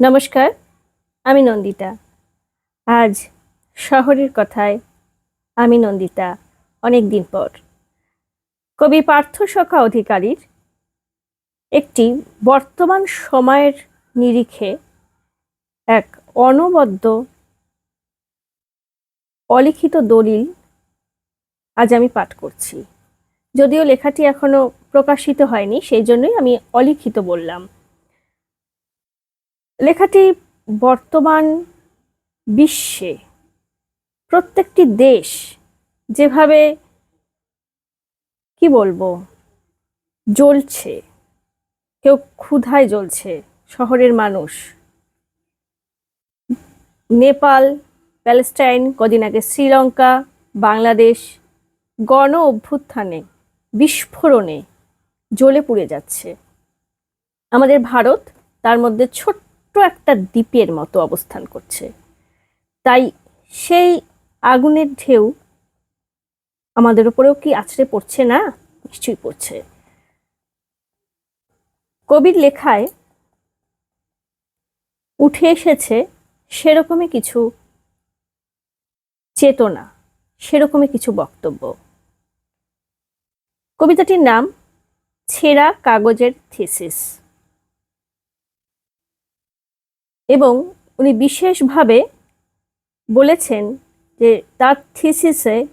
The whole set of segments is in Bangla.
নমস্কার, আমি নন্দিতা। আজ শহরের কথায় আমি নন্দিতা অনেক দিন পর। কবি পার্থ সখা অধিকারীর একটি বর্তমান সময়ের নিরিখে এক অনবদ্য অলিখিত দলিল আজ আমি পাঠ করছি। যদিও লেখাটি এখনও প্রকাশিত হয়নি, সেই জন্যই আমি অলিখিত বললাম। লেখাটি বর্তমান বিশ্বে প্রত্যেকটি দেশ যেভাবে, কি বলব, জ্বলছে, কেউ ক্ষুধায় জ্বলছে, শহরের মানুষ। নেপাল, প্যালেস্টাইন, কদিন আগে শ্রীলঙ্কা, বাংলাদেশ গণ অভ্যুত্থানে, বিস্ফোরণে জ্বলে পুড়ে যাচ্ছে। আমাদের ভারত তার মধ্যে ছোট্ট একটা দ্বীপের মতো অবস্থান করছে। তাই সেই আগুনের ঢেউ আমাদের উপরেও কি আছড়ে পড়ছে না? নিশ্চয়ই পড়ছে। কবির লেখায় উঠে এসেছে সেরকমই কিছু চেতনা, সেরকমই কিছু বক্তব্য। কবিতাটির নাম ছেঁড়া কাগজের থিসিস। এবং উনি বিশেষভাবে বলেছেন যে তার থিসিসে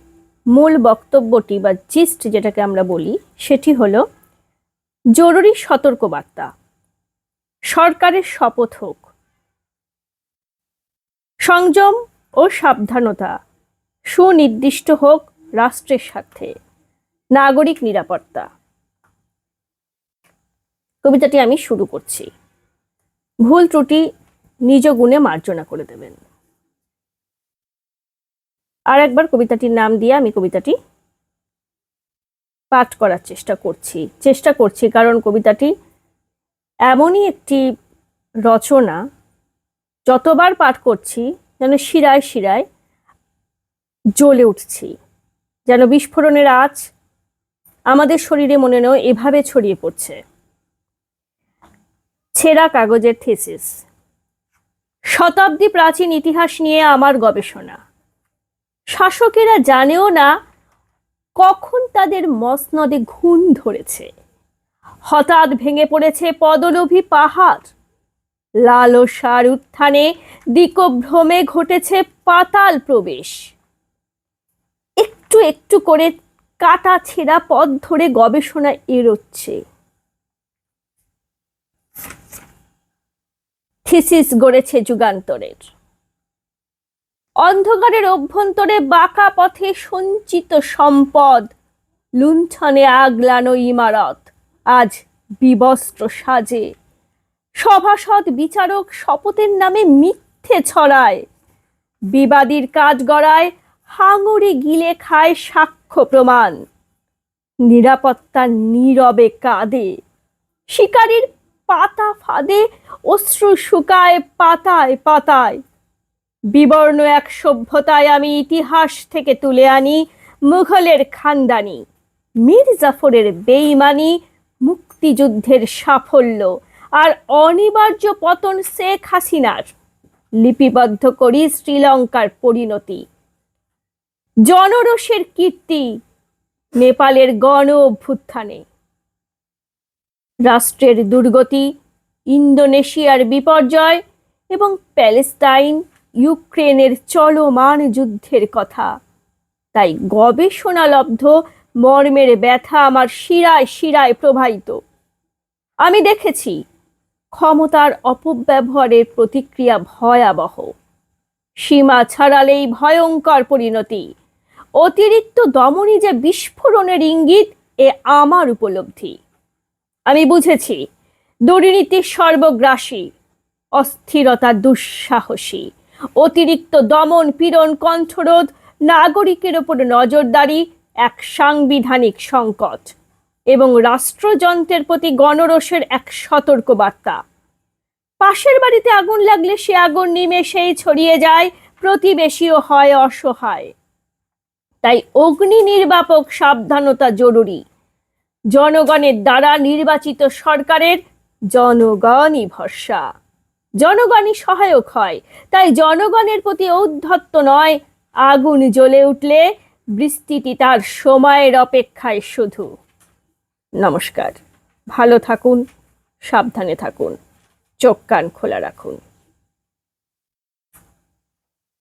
মূল বক্তব্যটি বা জিস্ট যেটাকে আমরা বলি, সেটি হলো, জরুরি সতর্কবার্তা। সরকারের শপথ হোক। সংযম ও সাবধানতা। সুনির্দিষ্ট হোক রাষ্ট্রের সাথে নাগরিক নিরাপত্তা। কবিতাটি আমি শুরু করছি। ভুল ত্রুটি নিজ গুণে মার্জনা করে দেবেন। আর একবার কবিতাটির নাম দিয়ে আমি কবিতাটি পাঠ করার চেষ্টা করছি চেষ্টা করছি, কারণ কবিতাটি এমনই একটি রচনা, যতবার পাঠ করছি যেন শিরায় শিরায় জ্বলে উঠছি, যেন বিস্ফোরণের আঁচ আমাদের শরীরে মনে নেও এভাবে ছড়িয়ে পড়ছে। ছেঁড়া কাগজের থিসিস শতাব্দী প্রাচীন ইতিহাস নিয়ে আমার গবেষণা। শাসকেরা জানেও না কখন তাদের মসনদে ঘুণ ধরেছে। হঠাৎ ভেঙে পড়েছে পদলোভী পাহাড়। লালসার উত্থানে দিকভ্রমে ঘটেছে পাতাল প্রবেশ। একটু একটু করে কাটা ছেঁড়া পথ ধরে গবেষণা এড়োচ্ছে থিসিস গড়েছে যুগান্তরের। অন্ধকারের অভ্যন্তরে বাঁকা পথে সঞ্চিত সম্পদ লুণ্ঠনে আগলানো ইমারত আজ বিবস্ত্র সাজে। সভাসদ বিচারক শপথের নামে মিথ্যে ছড়ায়। বিবাদীর কাজ গড়ায় হাঙরে গিলে খায় সাক্ষ্য প্রমাণ। নিরাপত্তা নীরবে কাঁদে। শিকারীর পাতা ফাঁদে অশ্রু শুকায় পাতায় পাতায়। বিবর্ণ এক সভ্যতায় আমি ইতিহাস থেকে তুলে আনি, মুঘলের খানদানি, মীর জাফরের বেইমানি, মুক্তিযুদ্ধের সাফল্য আর অনিবার্য পতন শেখ হাসিনার। লিপিবদ্ধ করি শ্রীলঙ্কার পরিণতি। জনরসের কীর্তি নেপালের গণ অভ্যুত্থানে রাষ্ট্রের দুর্গতি ইন্দোনেশিয়ার বিপর্যয় এবং প্যালেস্টাইন ইউক্রেনের চলমান যুদ্ধের কথা। তাই গবেষণালব্ধ মর্মের ব্যথা আমার শিরায় শিরায় প্রবাহিত। আমি দেখেছি ক্ষমতার অপব্যবহারের প্রতিক্রিয়া ভয়াবহ। সীমা ছাড়ালেই ভয়ঙ্কর পরিণতি। অতিরিক্ত দমনী যে বিস্ফোরণের ইঙ্গিত, এ আমার উপলব্ধি। আমি বুঝেছি দুর্নীতি সর্বগ্রাসী, অস্থিরতা দুঃসাহসী, অতিরিক্ত দমন পীড়ন কণ্ঠরোধ নাগরিকের ওপর নজরদারি এক সাংবিধানিক সংকট এবং রাষ্ট্রযন্ত্রের প্রতি গণরোষের এক সতর্ক বার্তা পাশের বাড়িতে আগুন লাগলে সে আগুন নিমেষেই ছড়িয়ে যায়, প্রতিবেশীও হয় অসহায়। তাই অগ্নি নির্বাপক সাবধানতা জরুরি। জনগণের দ্বারা নির্বাচিত সরকারের জনগণই ভরসা। জনগণই সহায়ক হয়। তাই জনগণের প্রতি ঔদ্ধত্য নয়। আগুন জ্বলে উঠলে বৃষ্টিটি তার সময়ের অপেক্ষায় শুধু। নমস্কার। ভালো থাকুন, সাবধানে থাকুন, চোখ কান খোলা রাখুন।